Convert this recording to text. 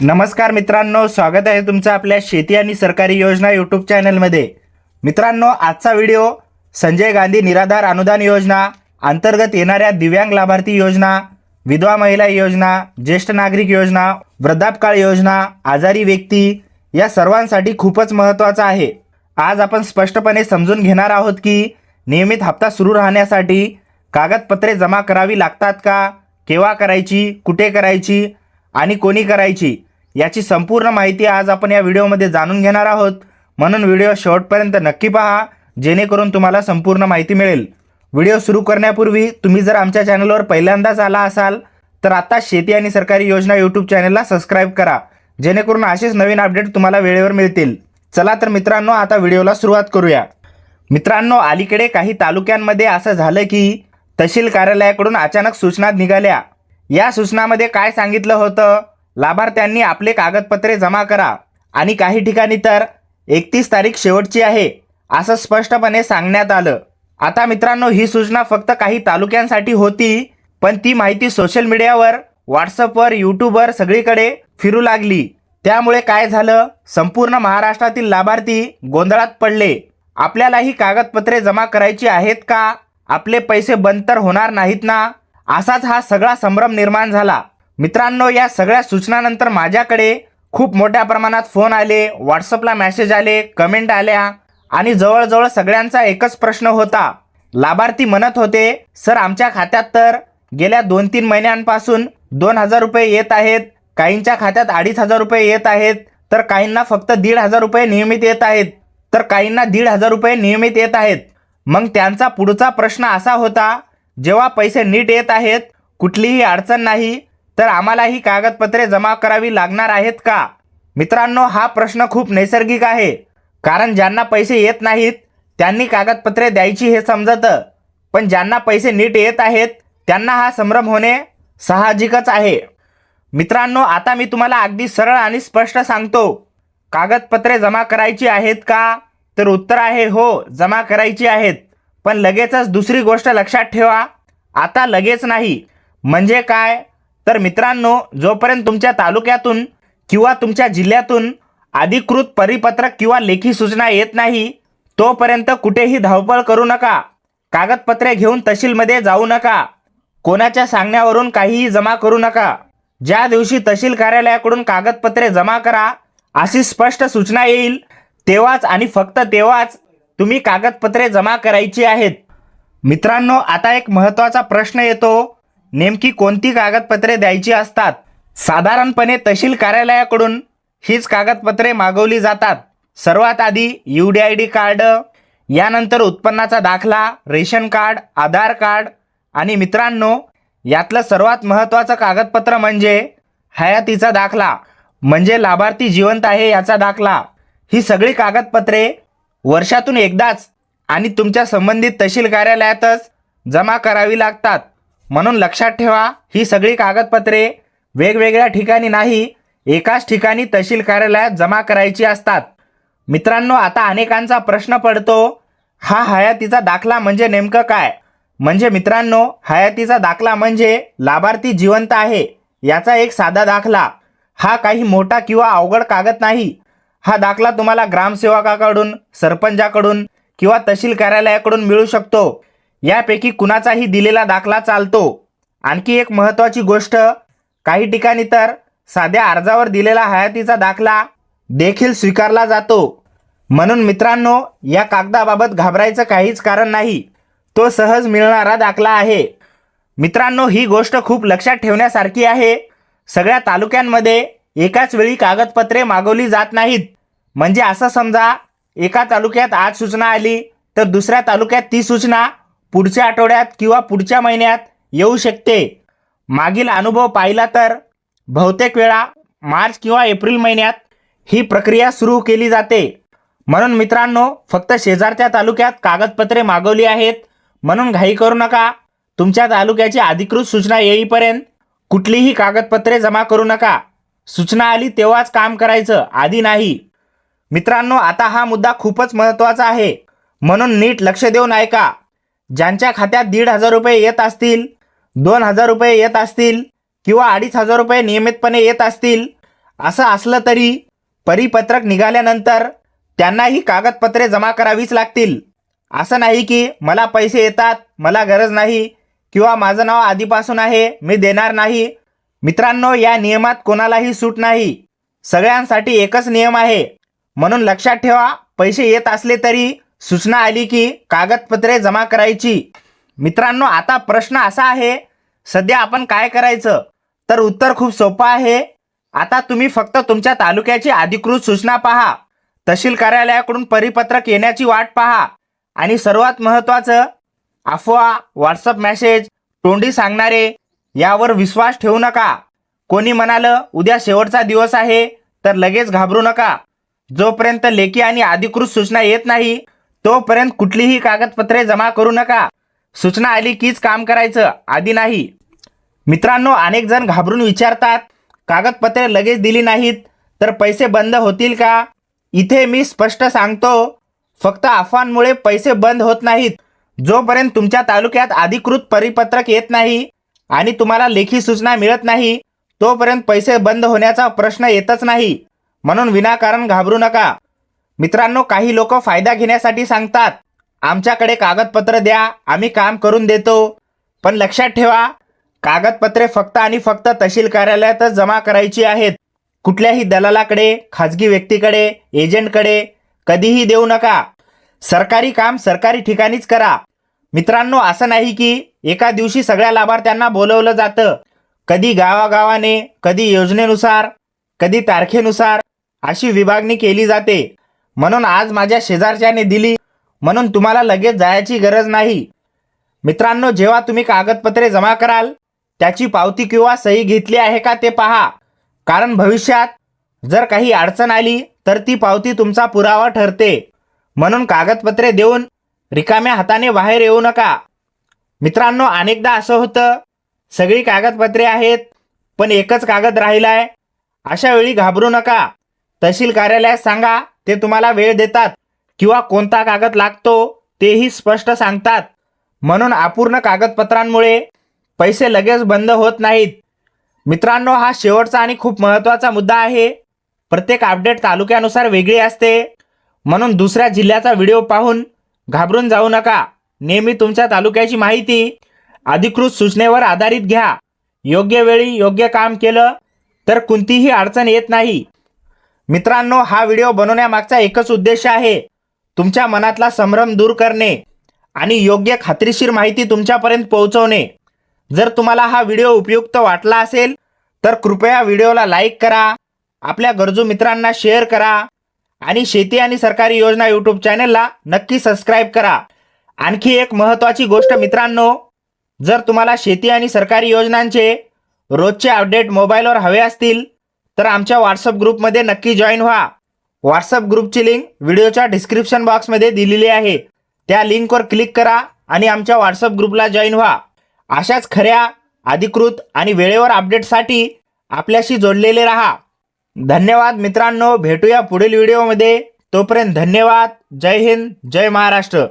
नमस्कार मित्रांनो स्वागत आहे तुमचं आपल्या शेती आणि सरकारी योजना यूट्यूब चॅनलमध्ये मित्रांनो आजचा व्हिडिओ संजय गांधी निराधार अनुदान योजना अंतर्गत येणाऱ्या दिव्यांग लाभार्थी योजना विधवा महिला योजना ज्येष्ठ नागरिक योजना वृद्धापकाळ योजना आजारी व्यक्ती या सर्वांसाठी खूपच महत्त्वाचा आहे. आज आपण स्पष्टपणे समजून घेणार आहोत की नियमित हप्ता सुरू राहण्यासाठी कागदपत्रे जमा करावी लागतात का केव्हा करायची कुठे करायची आणि कोणी करायची? याची संपूर्ण माहिती आज आपण या व्हिडिओमध्ये जाणून घेणार आहोत. म्हणून व्हिडिओ शेवटपर्यंत नक्की पहा जेणेकरून तुम्हाला संपूर्ण माहिती मिळेल. व्हिडिओ सुरू करण्यापूर्वी तुम्ही जर आमच्या चॅनलवर पहिल्यांदाच आला असाल तर आता शेती आणि सरकारी योजना यूट्यूब चॅनलला सबस्क्राईब करा जेणेकरून असेच नवीन अपडेट तुम्हाला वेळेवर मिळतील. चला तर मित्रांनो आता व्हिडिओला सुरुवात करूया. मित्रांनो अलीकडे काही तालुक्यांमध्ये असं झालं की तहसील कार्यालयाकडून अचानक सूचना निघाल्या. या सूचनामध्ये काय सांगितलं होतं? लाभार्थ्यांनी आपले कागदपत्रे जमा करा. आणि काही ठिकाणी तर एकतीस तारीख शेवटची आहे असं स्पष्टपणे सांगण्यात आलं. आता मित्रांनो ही सूचना फक्त काही तालुक्यांसाठी होती पण ती माहिती सोशल मीडियावर व्हॉट्सअपवर यूट्यूबवर सगळीकडे फिरू लागली. त्यामुळे काय झालं? संपूर्ण महाराष्ट्रातील लाभार्थी गोंधळात पडले. आपल्यालाही कागदपत्रे जमा करायची आहेत का? आपले पैसे बंद तर होणार नाहीत ना? असाच हा सगळा संभ्रम निर्माण झाला. मित्रांनो या सगळ्या सूचनानंतर माझ्याकडे खूप मोठ्या प्रमाणात फोन आले व्हॉट्सअपला मेसेज आले कमेंट आल्या आणि जवळजवळ सगळ्यांचा एकच प्रश्न होता. लाभार्थी म्हणत होते सर आमच्या खात्यात तर गेल्या दोन तीन महिन्यांपासून दोन हजार रुपये येत आहेत काहींच्या खात्यात अडीच हजार रुपये येत आहेत तर काहींना फक्त दीड हजार रुपये नियमित येत आहेत तर काहींना दीड हजार रुपये नियमित येत आहेत. मग त्यांचा पुढचा प्रश्न असा होता जेव्हा पैसे नीट येत आहेत कुठलीही अडचण नाही तर आम्हाला ही कागदपत्रे जमा करावी लागणार आहेत का? मित्रांनो हा प्रश्न खूप नैसर्गिक आहे. कारण ज्यांना पैसे येत नाहीत त्यांनी कागदपत्रे द्यायची हे समजतं. पण ज्यांना पैसे नीट येत आहेत त्यांना हा संभ्रम होणे साहजिकच आहे. मित्रांनो आता मी तुम्हाला अगदी सरळ आणि स्पष्ट सांगतो. कागदपत्रे जमा करायची आहेत का? तर उत्तर आहे हो जमा करायची आहेत. पण लगेचच दुसरी गोष्ट लक्षात ठेवा. आता लगेच नाही. म्हणजे काय? तर मित्रांनो जोपर्यंत तुमच्या तालुक्यातून किंवा तुमच्या जिल्ह्यातून अधिकृत परिपत्रक किंवा लेखी सूचना येत नाही तोपर्यंत कुठेही धावपळ करू नका. कागदपत्रे घेऊन तहसीलमध्ये जाऊ नका. कोणाच्या सांगण्यावरून काहीही जमा करू नका. ज्या दिवशी तहसील कार्यालयाकडून कागदपत्रे जमा करा अशी स्पष्ट सूचना येईल. तेव्हाच आणि फक्त तेव्हाच तुम्ही कागदपत्रे जमा करायची आहेत. मित्रांनो आता एक महत्त्वाचा प्रश्न येतो. नेमकी कोणती कागदपत्रे द्यायची असतात? साधारणपणे तहसील कार्यालयाकडून हीच कागदपत्रे मागवली जातात. सर्वात आधी U D I D card यानंतर उत्पन्नाचा दाखला रेशन कार्ड आधार कार्ड आणि मित्रांनो यातलं सर्वात महत्त्वाचं कागदपत्र म्हणजे हयातीचा दाखला म्हणजे लाभार्थी जिवंत आहे याचा दाखला. ही सगळी कागदपत्रे वर्षातून एकदाच आणि तुमच्या संबंधित तहसील कार्यालयातच जमा करावी लागतात. म्हणून लक्षात ठेवा ही सगळी कागदपत्रे वेगवेगळ्या ठिकाणी नाही एकाच ठिकाणी तहसील कार्यालयात जमा करायची असतात. मित्रांनो आता अनेकांचा प्रश्न पडतो हा हयातीचा दाखला म्हणजे नेमकं काय? म्हणजे मित्रांनो हयातीचा दाखला म्हणजे लाभार्थी जिवंत आहे याचा एक साधा दाखला. हा काही मोठा किंवा अवघड कागद नाही. हा दाखला तुम्हाला ग्रामसेवकाकडून सरपंचाकडून किंवा तहसील कार्यालयाकडून मिळू शकतो. यापैकी कुणाचाही दिलेला दाखला चालतो. आणखी एक महत्त्वाची गोष्ट काही ठिकाणी तर साध्या अर्जावर दिलेला हयातीचा दाखला देखील स्वीकारला जातो. म्हणून मित्रांनो या कागदाबाबत घाबरायचं काहीच कारण नाही. तो सहज मिळणारा दाखला आहे. मित्रांनो ही गोष्ट खूप लक्षात ठेवण्यासारखी आहे. सगळ्या तालुक्यांमध्ये एकाच वेळी कागदपत्रे मागवली जात नाहीत. म्हणजे असं समजा एका तालुक्यात आज सूचना आली तर दुसऱ्या तालुक्यात ती सूचना पुढच्या आठवड्यात किंवा पुढच्या महिन्यात येऊ शकते. मागील अनुभव पाहिला तर बहुतेक वेळा मार्च किंवा एप्रिल महिन्यात ही प्रक्रिया सुरू केली जाते. म्हणून मित्रांनो फक्त शेजारच्या तालुक्यात कागदपत्रे मागवली आहेत. म्हणून घाई करू नका. तुमच्या तालुक्याची अधिकृत सूचना येईपर्यंत कुठलीही कागदपत्रे जमा करू नका. सूचना आली तेव्हाच काम करायचं आधी नाही. मित्रांनो आता हा मुद्दा खूपच महत्त्वाचा आहे. म्हणून नीट लक्ष देऊन ऐका ज्यांच्या खात्यात दीड हजार रुपये येत असतील दोन हजार रुपये येत असतील किंवा अडीच हजार रुपये नियमितपणे येत असतील असं असलं तरी परिपत्रक निघाल्यानंतर त्यांना ही कागदपत्रे जमा करावीच लागतील. असं नाही की मला पैसे येतात मला गरज नाही किंवा माझं नाव आधीपासून आहे मी देणार नाही. मित्रांनो या नियमात कोणालाही सूट नाही. सगळ्यांसाठी एकच नियम आहे. म्हणून लक्षात ठेवा पैसे येत असले तरी सूचना आली की कागदपत्रे जमा करायची. मित्रांनो आता प्रश्न असा आहे सध्या आपण काय करायचं? तर उत्तर खूप सोपं आहे. आता तुम्ही फक्त तुमच्या तालुक्याची अधिकृत सूचना पहा. तहसील कार्यालयाकडून परिपत्रक येण्याची वाट पहा. आणि सर्वात महत्त्वाचं अफवा व्हॉट्सअप मेसेज तोंडी सांगणारे यावर विश्वास ठेवू नका. कोणी म्हणालं उद्या शेवटचा दिवस आहे तर लगेच घाबरू नका. जोपर्यंत लेखी आणि अधिकृत सूचना येत नाही तोपर्यंत कुठलीही कागदपत्रे जमा करू नका. सूचना आली कीच काम करायचं आधी नाही. मित्रांनो अनेक जण घाबरून विचारतात कागदपत्रे लगेच दिली नाहीत तर पैसे बंद होतील का? इथे मी स्पष्ट सांगतो फक्त अफवांमुळे पैसे बंद होत नाहीत. जोपर्यंत तुमच्या तालुक्यात अधिकृत परिपत्रक येत नाही आणि तुम्हाला लेखी सूचना मिळत नाही तोपर्यंत पैसे बंद होण्याचा प्रश्न येतच नाही. म्हणून विनाकारण घाबरू नका. मित्रांनो काही लोक फायदा घेण्यासाठी सांगतात आमच्याकडे कागदपत्र द्या आम्ही काम करून देतो. पण लक्षात ठेवा कागदपत्रे फक्त आणि फक्त तहसील कार्यालयातच जमा करायची आहेत. कुठल्याही दलालाकडे खाजगी व्यक्तीकडे एजंटकडे कधीही देऊ नका. सरकारी काम सरकारी ठिकाणीच करा. मित्रांनो असं नाही की एका दिवशी सगळ्या लाभार्थ्यांना बोलवलं जातं. कधी गावागावाने कधी योजनेनुसार कधी तारखेनुसार अशी विभागणी केली जाते. म्हणून आज माझ्या शेजारच्याने दिली. म्हणून तुम्हाला लगेच जायची गरज नाही. मित्रांनो जेव्हा तुम्ही कागदपत्रे जमा कराल त्याची पावती किंवा सही घेतली आहे का ते पहा. कारण भविष्यात जर काही अडचण आली तर ती पावती तुमचा पुरावा ठरते. म्हणून कागदपत्रे देऊन रिकाम्या हाताने बाहेर येऊ नका. मित्रांनो अनेकदा असं होतं सगळी कागदपत्रे आहेत पण एकच कागद राहिला अशा वेळी घाबरू नका. तहसील कार्यालयात सांगा ते तुम्हाला वेळ देतात किंवा कोणता कागद लागतो तेही स्पष्ट सांगतात. म्हणून अपूर्ण कागदपत्रांमुळे पैसे लगेच बंद होत नाहीत. मित्रांनो हा शेवटचा आणि खूप महत्त्वाचा मुद्दा आहे. प्रत्येक अपडेट तालुक्यानुसार वेगळी असते. म्हणून दुसऱ्या जिल्ह्याचा व्हिडिओ पाहून घाबरून जाऊ नका. नेहमी तुमच्या तालुक्याची माहिती अधिकृत सूचनेवर आधारित घ्या. योग्य वेळी योग्य काम केलं तर कोणतीही अडचण येत नाही. मित्रांनो हा व्हिडिओ बनवण्यामागचा एकच उद्देश आहे तुमच्या मनातला संभ्रम दूर करणे आणि योग्य खात्रीशीर माहिती तुमच्यापर्यंत पोहोचवणे. जर तुम्हाला हा व्हिडिओ उपयुक्त वाटला असेल तर कृपया व्हिडिओला लाईक करा आपल्या गरजू मित्रांना शेअर करा आणि शेती आणि सरकारी योजना यूट्यूब चॅनलला नक्की सबस्क्राईब करा. आणखी एक महत्त्वाची गोष्ट मित्रांनो जर तुम्हाला शेती आणि सरकारी योजनांचे रोजचे अपडेट मोबाईलवर हवे असतील तर आमच्या व्हॉट्सअप ग्रुपमध्ये नक्की जॉईन व्हा. व्हॉट्सअप ग्रुपची लिंक व्हिडिओच्या डिस्क्रिप्शन बॉक्समध्ये दिलेली आहे. त्या लिंकवर क्लिक करा आणि आमच्या व्हॉट्सअप ग्रुपला जॉईन व्हा. अशाच खऱ्या अधिकृत आणि वेळेवर अपडेटसाठी आपल्याशी जोडलेले राहा. धन्यवाद मित्रांनो. भेटूया पुढील व्हिडिओमध्ये तोपर्यंत धन्यवाद. जय हिंद. जय महाराष्ट्र.